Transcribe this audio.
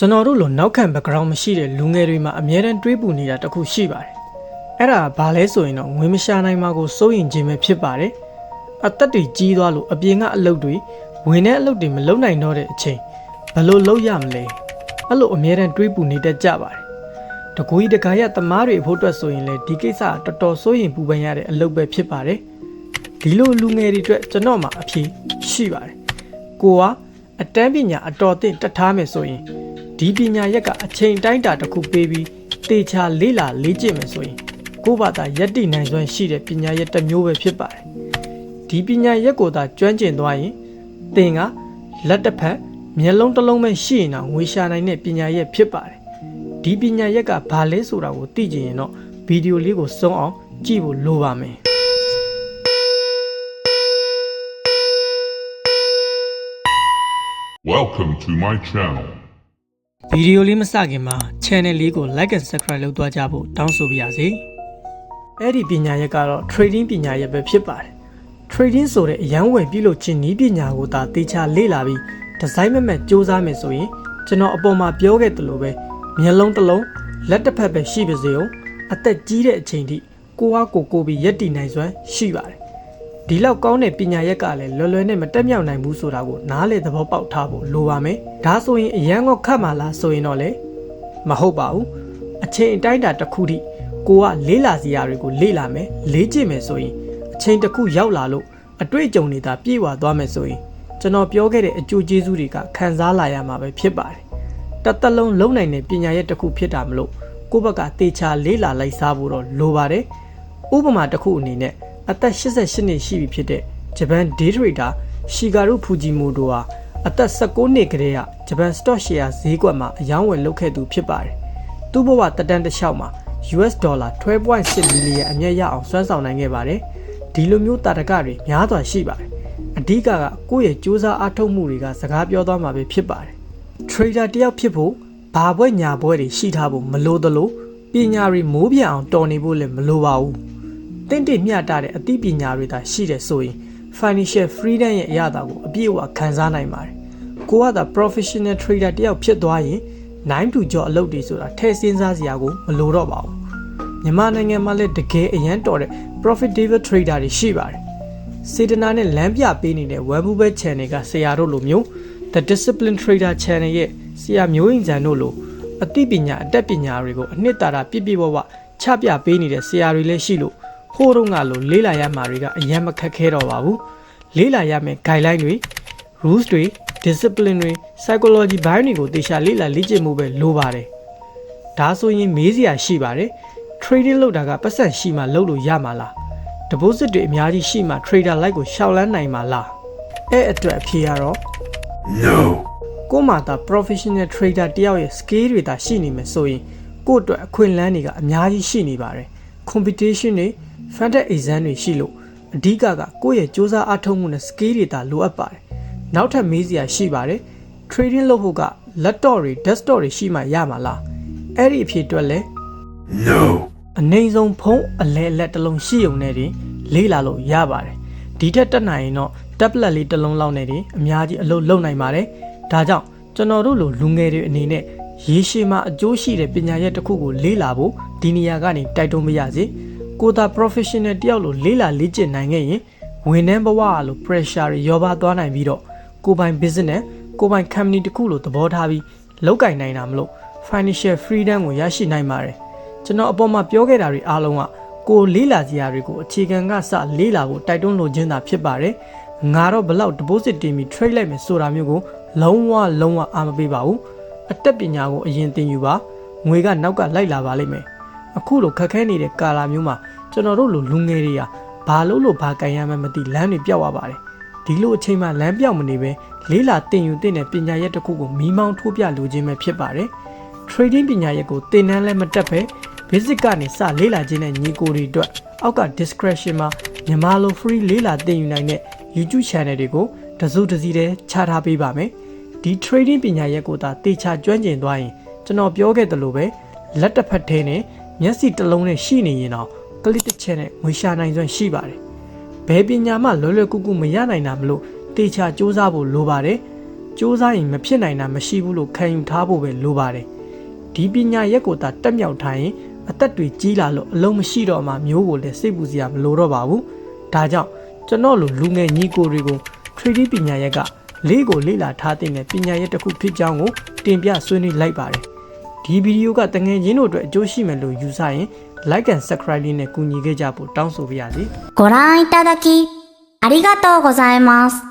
ကျွန်တော်တို့လိုနောက်ခံ background မရှိတဲ့လူငယ်တွေမှာအများတန်းတွေးပူနေတာတစ်ခုရှိပါတယ်။အဲ့ဒါဘာလဲဆိုရင်တော့ငွေမရှာနိုင်မှာကိုစိုးရင်ခြင်းပဲဖြစ်ပါတယ်။အသက်တွေကြီးသွားလို့အပြင်ကအလုပ်တွေဝင်တဲ့အလုပ်တွေမလုပ်နိုင်တော့တဲ့အချိန်ဘယ်လိုလုပ်ရမလဲ။အဲ့လိုအများတန်းတွေးပူနေတတ်ကြပါတယ်။တကူကြီးတကာရသမားတွေအဖို့အတွက်ဆိုရင်လေဒီကိစ္စကတော်တော်စိုးရင်ပူပန်ရတဲ့အလုပ်ပဲဖြစ်ပါတယ်။ဒီလိုလူငယ်တွေအတွက်ကျွန်တော်မှာအဖြေရှိပါတယ်။ကိုကအတန်းပညာအတော်သင့်တက်ထားမယ်ဆိုရင် ဒီပညာရက်ကအချိန်တိုင်းတာတစ်ခုပေးပြီးတေချာလေးလာလေးကျင့်မယ်ဆိုရင်ကိုယ့်ဘာသာယက်တိနိုင်စွမ်းရှိတဲ့ပညာရက်တစ်မျိုးပဲဖြစ်ပါတယ်ဒီပညာရက်ကိုသာကျွမ်းကျင်သွားရင်သင်ကလက်တစ်ဖက်မျက်လုံးတစ်လုံးပဲရှိရင်တော့ငွေရှာနိုင်တဲ့ပညာရက်ဖြစ်ပါတယ်ဒီပညာရက်ကဘာလဲဆိုတာကိုသိကြရင်တော့ဗီဒီယိုလေးကိုစုံအောင်ကြည့်ဖို့လိုပါမယ် Welcome to my channel. ဗီဒီယိုလေးမစခင်မှာ channel လေးကို like and subscribe လုပ်သွားကြဖို့တောင်းဆိုပါရစေ။အဲ့ဒီပညာရက်ကတော့ trading ပညာရက်ပဲဖြစ်ပါတယ်။ trading ဆိုတဲ့အရန်ဝယ်ပြုလုပ်ခြင်းနည်းပညာကိုသာတေချာလေ့လာပြီးဒီဇိုင်းမဲ့မဲ့စူးစမ်းမယ်ဆိုရင်ကျွန်တော်အပေါ်မှာပြောခဲ့သလိုပဲမျက်လုံးတစ်လုံးလက်တစ်ဖက်ပဲရှိပါစေအောင်အသက်ကြီးတဲ့အချိန်ထိကိုအားကိုကိုပြီးရက်တည်နိုင်စွမ်းရှိပါတယ်။ ဒီလောက်ကောင်းတဲ့ပညာရက်ကလည်းလွယ်လွယ်နဲ့မတက်မြောက်နိုင်ဘူးဆိုတာကိုနားလေသဘောပေါက်ထားဖို့လိုပါမယ်။ဒါဆိုရင်အရန်ကခတ်မှလားဆိုရင်တော့လေမဟုတ်ပါဘူး။အချိန်အတိုင်းအတာတစ်ခုထိကိုကလေးလာစီရာတွေကိုလေးလာမယ်လေးကျင့်မယ်ဆိုရင်အချိန်တစ်ခုရောက်လာလို့အတွေ့အကြုံတွေသာပြည့်ဝသွားမယ်ဆိုရင်ကျွန်တော်ပြောခဲ့တဲ့အကျိုးကျေးဇူးတွေကခံစားလာရမှာပဲဖြစ်ပါတယ်။တစ်သက်လုံးလုံနိုင်တဲ့ပညာရက်တစ်ခုဖြစ်တာမလို့ကိုယ့်ဘက်ကတေချာလေးလာလိုက်စားဖို့တော့လိုပါတယ်။ဥပမာတစ်ခုအနေနဲ့ အသက်88နှစ်ရှိပြီဖြစ်တဲ့ဂျပန် day trader ရှီဂါရုဖူဂျီမိုတိုဟာအသက်16နှစ်ကတည်းကဂျပန် stock share ဈေးကွက်မှာအယောင်းဝယ်လုပ်ခဲ့သူဖြစ်ပါတယ်။သူ့ဘဝတက်တန်းတစ်လျှောက်မှာ US ဒေါ်လာ12.8မီလီယံအမြတ်ရအောင်စွမ်းဆောင်နိုင်ခဲ့ပါတယ်။ဒီလိုမျိုးတာတကတွေများစွာရှိပါတယ်။အဓိကကကိုယ့်ရဲ့စူးစမ်းအားထုတ်မှုတွေကစကားပြောသွားမှာပဲဖြစ်ပါတယ်။ trader တယောက်ဖြစ်ဖို့ဘာဘွဲ့ညာဘွဲ့တွေရှိထားဖို့မလိုသလိုပညာတွေမိုးပြအောင်တော်နေဖို့လည်းမလိုပါဘူး။ တင့်တင့်မျှတတဲ့အသိပညာတွေသာရှိတယ်ဆိုရင် financial freedom ရဲ့အရာတာကိုအပြည့်အဝခံစားနိုင်ပါတယ်။ကိုကသာ professional trader တယောက်ဖြစ်သွားရင်9 to job အလုပ်တွေဆိုတာထည့်စဉ်းစားစရာကိုမလိုတော့ပါဘူး။မြန်မာနိုင်ငံမှာလည်းတကယ်အရန်တော်တဲ့ profitable trader တွေရှိပါတယ်။စေတနာနဲ့လမ်းပြပေးနေတဲ့ Webube channel ကဆရာတို့လိုမျိုး The Discipline Trader channel ရဲ့ဆရာမျိုးရင်စံတို့လိုအသိပညာအတတ်ပညာတွေကိုအနှစ်သာရပြည့်ပြည့်ဝဝချပြပေးနေတဲ့ဆရာတွေလည်းရှိလို့ ဟိုးတော့ငါလိုလေးလာရမှာတွေကအရင်မခက်ခဲတော့ပါဘူးလေးလာရမယ့် guideline တွေ rules တွေ discipline တွေ psychology ဘိုင်းတွေကိုတေချာလေးလာလေ့ကျင့်မှုပဲလိုပါတယ်ဒါဆိုရင်မေးစရာရှိပါတယ် trading လုပ်တာကပတ်စံရှိမှလုပ်လို့ရမှာလား deposit တွေအများကြီးရှိမှ trader like ကိုရှောက်လန်းနိုင်မှာလားအဲ့အတွက်အဖြေကတော့ No. ကို့မှာသာ professional trader တယောက်ရဲ့ skill တွေသာရှိနေမယ်ဆိုရင်ကို့အတွက်အခွင့်အလမ်းတွေကအများကြီးရှိနေပါတယ် competition တွေ fantasy exam တွေရှိလို့အဓိကကကိုယ့်ရဲ့စူးစမ်းအားထုတ်မှုနဲ့ skill တွေသာလိုအပ်ပါတယ်နောက်ထပ်မေးစရာရှိပါတယ် trading လုပ်ဖို့က laptop တွေ desktop တွေရှိမှရမှာလားအဲ့ဒီအဖြစ်အတွက်လဲ No. အနိုင်ဆုံးဖုံးအလဲအလက်တစ်လုံးရှိုံနဲ့တင်လေးလာလို့ရပါတယ်ဒီထက်တက်နိုင်ရင်တော့ tablet လေးတစ်လုံးလောက်နဲ့တင်အများကြီးအလုပ်လုပ်နိုင်ပါတယ်ဒါကြောင့်ကျွန်တော်တို့လိုလူငယ်တွေအနေနဲ့ရေရှည်မှာအကျိုးရှိတဲ့ပညာရက်တစ်ခုကိုလေးလာဖို့ဒီနေရာကနေတိုက်တွန်းမရစေ ကိုသာ professional တယောက်လိုလေးလာလေ့ကျင့်နိုင်ခဲ့ရင်ဝန်ထမ်းဘဝအလို pressure တွေရောပါသွားနိုင်ပြီးတော့ကိုယ်ပိုင် business ကိုယ်ပိုင် company တစ်ခုလိုသဘောထားပြီးလုပ်ကင်နိုင်တာမလို့ financial freedom ကိုရရှိနိုင်ပါတယ်ကျွန်တော်အပေါ်မှာပြောခဲ့တာတွေအားလုံးကကိုလေးလာစရာတွေကိုအခြေခံကစလေးလာဖို့တိုက်တွန်းလိုခြင်းသာဖြစ်ပါတယ်ငါတော့ဘလောက် deposit တင်ပြီး trade လိုက်မယ်ဆိုတာမျိုးကိုလုံးဝလုံးဝအားမပေးပါဘူးအတက်ပညာကိုအရင်သင်ယူပါငွေကနောက်ကလိုက်လာပါလိမ့်မယ်အခုလိုခက်ခဲနေတဲ့ကာလာမျိုးမှာ ကျွန်တော်တို့လိုလူငယ်တွေကဘာလို့လို့ဘာကန်ရမှန်းမသိလမ်းတွေပြောက်သွားပါတယ်ဒီလိုအချိန်မှလမ်းပြောက်မနေပဲလေးလာတင်ယူတင်တဲ့ပညာရက်တစ်ခုကိုမီးမောင်းထိုးပြလိုခြင်းပဲဖြစ်ပါတယ် trading ပညာရက်ကိုသင်တန်းလည်းမတက်ပဲ basic ကနေစလေးလာခြင်းနဲ့ညီကိုတွေအတွက်အောက်က discretion မှာမြန်မာလို free လေးလာသင်ယူနိုင်တဲ့ YouTube channel တွေကိုတစုတစည်းတည်းချထားပေးပါမယ်ဒီ trading ပညာရက်ကိုသာတေချာကျွမ်းကျင်သွားရင်ကျွန်တော်ပြောခဲ့သလိုပဲလက်တစ်ဖက်ထဲနဲ့မျက်စိတစ်လုံးနဲ့ရှိနေရင်တော့ click တစ်ချက်နဲ့ငွေရှာနိုင်စွမ်းရှိပါတယ်ဘယ်ပညာမှလွယ်လွယ်ကူကူမရနိုင်တာမလို့တေချာစူးစမ်းဖို့လိုပါတယ်စူးစမ်းရင်မဖြစ်နိုင်တာမရှိဘူးလို့ခံယူထားဖို့ပဲလိုပါတယ်ဒီပညာရက်ကိုသာတက်မြောက်ထားရင်အသက်တွေကြီးလာလို့အလုံးမရှိတော့မှမျိုးကိုလည်းစိတ်ပူစရာမလိုတော့ပါဘူးဒါကြောင့်ကျွန်တော်လိုလူငယ်ညီကိုတွေကို 3D ပညာရက်ကလေးကိုလေ့လာထားတဲ့ပညာရက်တစ်ခုဖြစ်ကြောင်းကိုတင်ပြဆွေးနွေးလိုက်ပါတယ်ဒီဗီဒီယိုကတငယ်ချင်းတို့အတွက်အကျိုးရှိမယ်လို့ယူဆရင် like and subscribe လေးနဲ့ကူညီခဲ့ကြဖို့တောင်းဆိုပါရစေ ご覧いただき、ありがとうございます。